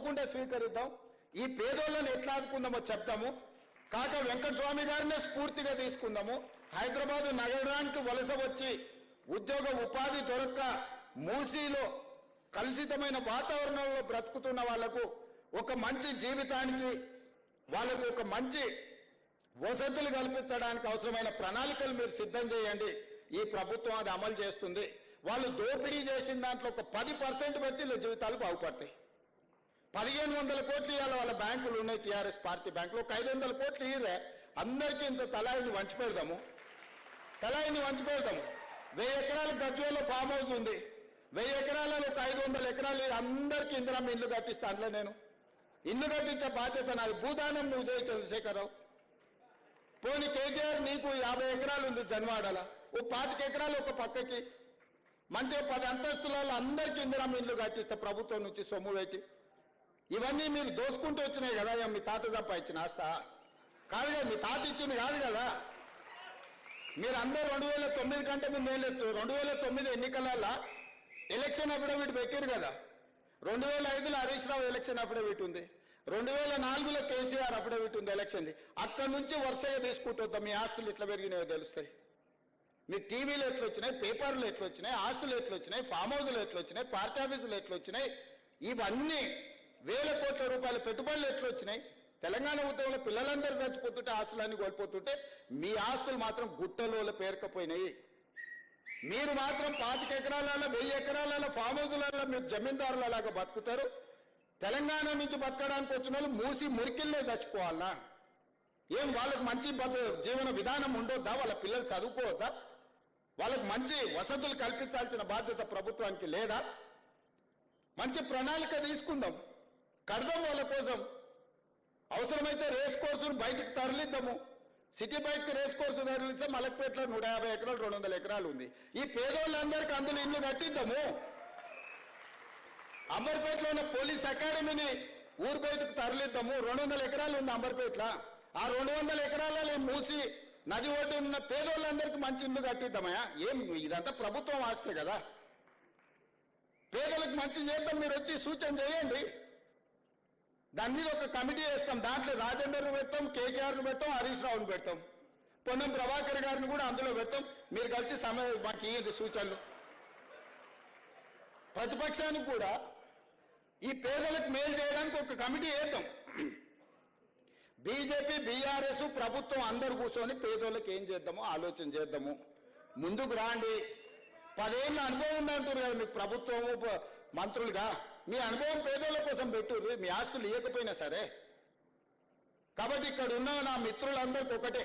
తప్పకుండా స్వీకరిద్దాం. ఈ పేదోళ్ళని ఎట్లా ఆదుకుందామో చెప్తాము కాక వెంకటస్వామి గారినే స్ఫూర్తిగా తీసుకుందాము. హైదరాబాద్ నగరానికి వలస వచ్చి ఉద్యోగ ఉపాధి దొరక్క మూసీలో కలుషితమైన వాతావరణంలో బ్రతుకుతున్న వాళ్ళకు ఒక మంచి జీవితానికి వాళ్ళకు ఒక మంచి వసతులు కల్పించడానికి అవసరమైన ప్రణాళికలు మీరు సిద్ధం చేయండి. ఈ ప్రభుత్వం అది అమలు చేస్తుంది. వాళ్ళు దోపిడీ చేసిన దాంట్లో ఒక పది పర్సెంట్ పెడితే జీవితాలు బాగుపడతాయి. పదిహేను వందల కోట్లు ఇవాళ వాళ్ళ బ్యాంకులు ఉన్నాయి టీఆర్ఎస్ పార్టీ బ్యాంకులు. ఒక ఐదు వందల కోట్లు ఇయ్యరే. అందరికీ ఇంత తలాయిని వంచి పెడదాము తలాయిని వంచి పెడదాము వెయ్యి ఎకరాల గజ్వేలో ఫామ్ హౌస్ ఉంది. వెయ్యి ఎకరాలలో ఒక ఐదు వందల ఎకరాలు అందరికీ ఇందిరమ్మ ఇల్లు కట్టిస్తానులే నేను. ఇల్లు కట్టించే బాధ్యత నాది. భూదానం నువ్వు చేయి చంద్రశేఖరరావు పోనీ కేటీఆర్ నీకు యాభై ఎకరాలు ఉంది జన్వాడల. ఓ పాతిక ఎకరాలు ఒక పక్కకి. మంచిగా పది అంతస్తులలో అందరికీ ఇందిరమ్మ ఇల్లు కట్టిస్తే ప్రభుత్వం నుంచి సొమ్ము పెట్టి ఇవన్నీ మీరు దోసుకుంటూ వచ్చినాయి కదా మీ తాత తప్ప ఇచ్చిన ఆస్త. కాదు కదా మీ తాత ఇచ్చింది కాదు కదా. మీరు అందరూ రెండు వేల తొమ్మిది కంటే ముందు ఏం లేదు. రెండు వేల తొమ్మిది ఎన్నికలలో ఎలక్షన్ అఫిడవిట్ పెట్టారు కదా. రెండు వేల ఐదులో హరీష్ రావు ఎలక్షన్ అఫిడవిట్ ఉంది. రెండు వేల నాలుగులో కేసీఆర్ అఫిడవిట్ ఉంది ఎలక్షన్ది అక్కడి నుంచి వరుసగా తీసుకుంటుందా మీ ఆస్తులు ఎట్లా పెరిగినాయో తెలుస్తాయి. మీ టీవీలు ఎట్లా వచ్చినాయి? పేపర్లు ఎట్లా వచ్చినాయి? ఆస్తులు ఎట్లా వచ్చినాయి? ఫామ్ హౌస్లు ఎట్లా వచ్చినాయి? పార్టీ ఆఫీసులు ఎట్లా వచ్చినాయి? ఇవన్నీ వేల కోట్ల రూపాయల పెట్టుబడులు ఎట్లా వచ్చినాయి తెలంగాణ ఉద్యమంలో పిల్లలందరూ చచ్చిపోతుంటే ఆస్తులన్నీ కోల్పోతుంటే మీ ఆస్తులు మాత్రం గుట్టలో పేరకపోయినాయి. మీరు మాత్రం పాతిక ఎకరాలలో వెయ్యి ఎకరాలలో ఫామ్ హౌజులలో మీరు జమీందారులలాగా బతుకుతారు. తెలంగాణ నుంచి బతకడానికి వచ్చిన వాళ్ళు మూసి మురికిల్లే చచ్చిపోవాలా ఏం వాళ్ళకి మంచి జీవన విధానం ఉండొద్దా? వాళ్ళ పిల్లలు చదువుకోవద్దా? వాళ్ళకి మంచి వసతులు కల్పించాల్సిన బాధ్యత ప్రభుత్వానికి లేదా? మంచి ప్రణాళిక తీసుకుందాం. కడదాం వాళ్ళ కోసం. అవసరమైతే రేస్ కోర్సును బయటకు తరలిద్దాము. సిటీ బయటకు రేస్ కోర్సు తరలిస్తే మలక్పేటలో నూట యాభై ఎకరాలు రెండు వందల ఎకరాలు ఉంది. ఈ పేదోళ్ళందరికీ అందులో ఇల్లు కట్టిద్దాము. అంబర్పేటలో ఉన్న పోలీస్ అకాడమీని ఊరు బయటకు తరలిద్దాము. రెండు వందల ఎకరాలు ఉంది అంబర్పేటలో. ఆ రెండు వందల ఎకరాలలో మూసి నది ఒడ్డు ఉన్న పేదోళ్ళందరికీ మంచి ఇల్లు కట్టిద్దామయ్యా. ఏం ఇదంతా ప్రభుత్వం ఆస్తే కదా. పేదలకు మంచి చేద్దాం మీరు వచ్చి సూచన చేయండి. దాని మీద ఒక కమిటీ వేస్తాం. దాంట్లో రాజేందర్ను పెడతాం కేకేఆర్ను పెడతాం హరీష్ రావును పెడతాం. పొన్నం ప్రభాకర్ గారిని కూడా అందులో పెడతాం. మీరు కలిసి సమయ మాకు ఇయ్యండి సూచనలు. ప్రతిపక్షానికి కూడా ఈ పేదలకు మేలు చేయడానికి ఒక కమిటీ వేద్దాం. బీజేపీ బీఆర్ఎస్ ప్రభుత్వం అందరు కూర్చొని పేదోళ్ళకి ఏం చేద్దామో ఆలోచన చేద్దాము. ముందుకు రాండి. పదేళ్ళ అనుభవం ఉందంటారు కదా మీకు ప్రభుత్వము మంత్రులుగా. మీ అనుభవం పేదోళ్ళ కోసం పెట్టుర్రు మీ ఆస్తులు ఇవ్వకపోయినా సరే. కాబట్టి ఇక్కడ ఉన్న నా మిత్రులందరికీ ఒకటే.